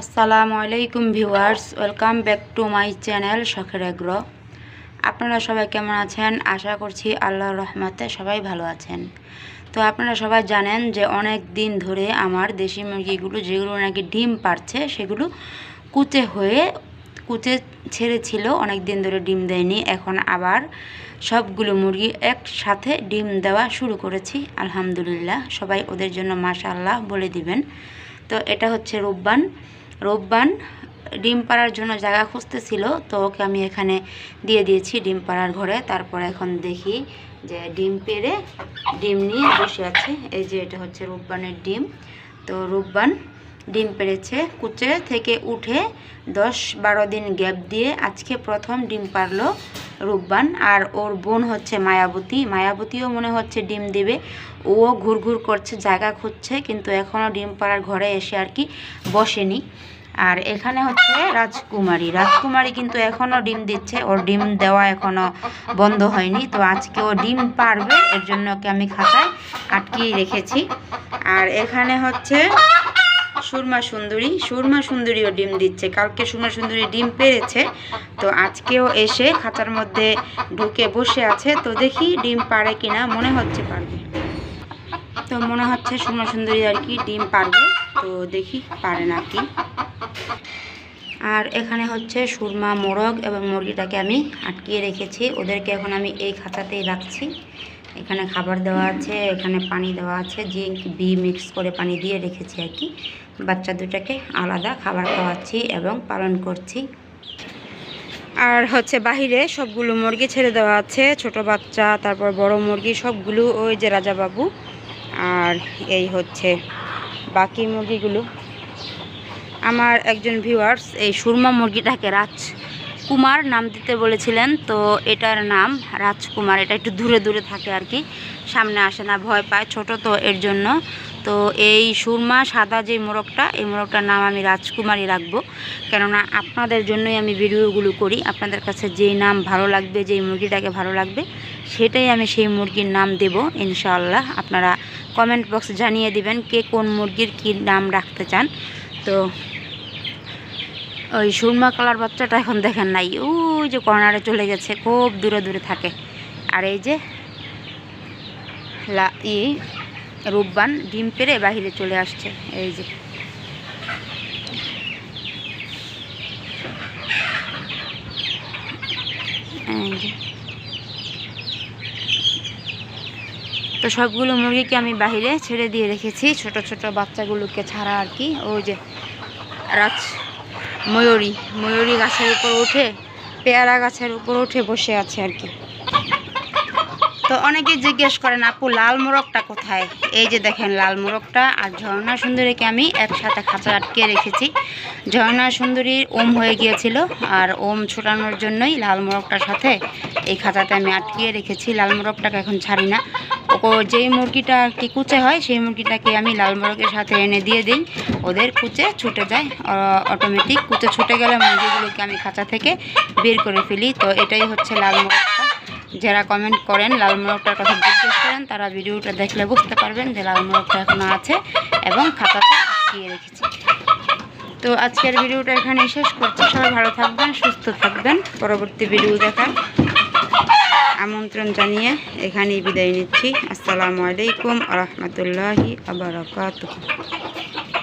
আসসালামু আলাইকুম viewers, welcome back to my channel শখের আগ্রহ আপনারা সবাই কেমন আছেন? আশা করছি আল্লাহর রহমতে সবাই ভালো আছেন। তো আপনারা সবাই জানেন যে অনেক দিন ধরে আমার দেশি মুরগিগুলো যেগুলো নাকি ডিম পারছে, সেগুলো কুচে হয়ে, কুচে ছেড়েছিল, অনেক দিন ধরে ডিম দেয়নি। এখন আবার সবগুলো মুরগি একসাথে ডিম দেওয়া শুরু করেছি, আলহামদুলিল্লাহ। সবাই ওদের জন্য মাশাআল্লাহ বলে দিবেন। তো এটা হচ্ছে রোববান। রোববান ডিম পাড়ার জন্য জায়গা খুঁজতেছিল, তো ওকে আমি এখানে দিয়ে দিয়েছি ডিম পাড়ার ঘরে। তারপরে এখন দেখি যে ডিম পেড়ে ডিম নিয়ে বসে আছে। এই যে এটা হচ্ছে রূপবানের ডিম। তো রোববান ডিম পেড়েছে কুচে থেকে উঠে দশ বারো দিন গ্যাপ দিয়ে আজকে প্রথম ডিম পারল রূপবান। আর ওর বোন হচ্ছে মায়াবতী। মায়াবতীও মনে হচ্ছে ডিম দেবে। ও ঘুরঘুর করছে, জায়গা খুঁজছে, কিন্তু এখনও ডিম পাড়ার ঘরে এসে আর কি বসেনি। আর এখানে হচ্ছে রাজকুমারী। রাজকুমারী কিন্তু এখনও ডিম দিচ্ছে। ওর ডিম দেওয়া এখনও বন্ধ হয়নি। তো আজকে ও ডিম পারবে, এর জন্য ওকে আমি খাতায় আটকিয়ে রেখেছি। আর এখানে হচ্ছে সুরমা সুন্দরী, সুরমা সুন্দরীও ডিম দিচ্ছে। কালকে সুরমা সুন্দরী ডিম পেরেছে। তো আজকেও এসে খাঁচার মধ্যে ঢুকে বসে আছে। তো দেখি ডিম পারে কিনা, মনে হচ্ছে পারবে। তো মনে হচ্ছে সুরমা সুন্দরী আর কি ডিম পারবে। তো দেখি পারে নাকি আর এখানে হচ্ছে সুরমা মোরগ এবং মুরগিটাকে আমি আটকিয়ে রেখেছি। ওদেরকে এখন আমি এই খাঁচাতেই রাখছি। এখানে খাবার দেওয়া আছে, এখানে পানি দেওয়া আছে জিঙ্ক বি মিক্স করে পানি দিয়ে রেখেছি আর কি। বাচ্চা দুটাকে আলাদা খাবার খাওয়াচ্ছি এবং পালন করছি। আর হচ্ছে বাহিরে সবগুলো মুরগি ছেড়ে দেওয়া আছে, ছোট বাচ্চা, তারপর বড় মুরগি, সবগুলো ওই যে রাজাবাবু। আর এই হচ্ছে বাকি মুরগিগুলো। আমার একজন ভিউয়ার্স এই সুরমা মুরগিটাকে রাজ কুমার নাম দিতে বলেছিলেন, তো এটার নাম রাজকুমার। এটা একটু দূরে দূরে থাকে আর কি, সামনে আসে না, ভয় পায়, ছোট তো এর জন্য। তো এই সুরমা সাদা যে মোরগটা, এই মোরগটার নাম আমি রাজকুমারী রাখব। কেননা আপনাদের জন্যই আমি ভিডিওগুলো করি, আপনাদের কাছে যেই নাম ভালো লাগবে, যেই মুরগিটাকে ভালো লাগবে, সেটাই আমি সেই মুরগির নাম দেব, ইনশাআল্লাহ। আপনারা কমেন্ট বক্সে জানিয়ে দিবেন কে কোন মুরগির কী নাম রাখতে চান। তো ওই সুরমা কালার বাচ্চাটা এখন দেখেন নাই। ওই যে কর্নারে চলে গেছে, খুব দূরে দূরে থাকে। আর এই যে লা ই রূপবান ডিম পেরে বাহিরে চলে আসছে, এই যে। তো সবগুলো মুরগিকে আমি বাহিরে ছেড়ে দিয়ে রেখেছি, ছোট ছোট বাচ্চাগুলোকে ছাড়া আর কি। ওই যে রাজ ময়ূরী। ময়ূরী গাছের উপর উঠে, পেয়ারা গাছের উপর উঠে বসে আছে আর কি। তো অনেকে জিজ্ঞেস করেন, আপু, লাল মোরগটা কোথায়? এই যে দেখেন, লাল মোরগটা আর ঝর্ণা সুন্দরীকে আমি একসাথে খাঁচা আটকে রেখেছি। ঝর্ণা সুন্দরীর ওম হয়ে গিয়েছিল আর ওম ছোটানোর জন্যই লাল মোরগটার সাথে এই খাঁচাতে আমি আটকিয়ে রেখেছি। লাল মোরগটাকে এখন ছাড়ি না। ও যেই মুরগিটা আর কি কুচে হয়, সেই মুরগিটাকে আমি লাল মোরগের সাথে এনে দিয়ে দিই। ওদের কুচে ছুটে যায় অটোমেটিক কুচে ছুটে গেলে মুরগিগুলোকে আমি খাঁচা থেকে বের করে ফেলি। তো এটাই হচ্ছে লাল মোরগটা। যারা কমেন্ট করেন লাল মোরগটার কথা জিজ্ঞেস করেন, তারা ভিডিওটা দেখলে বুঝতে পারবেন যে লাল মোরগটা এখনও আছে এবং খাতাতে আটকিয়ে রেখেছি। তো আজকের ভিডিওটা এখানে শেষ করছি। সবাই ভালো থাকবেন, সুস্থ থাকবেন। পরবর্তী ভিডিও দেখার আমন্ত্রণ জানিয়ে এখানেই বিদায় নিচ্ছি। আসসালামু আলাইকুম রহমতুল্লাহি আবরকাত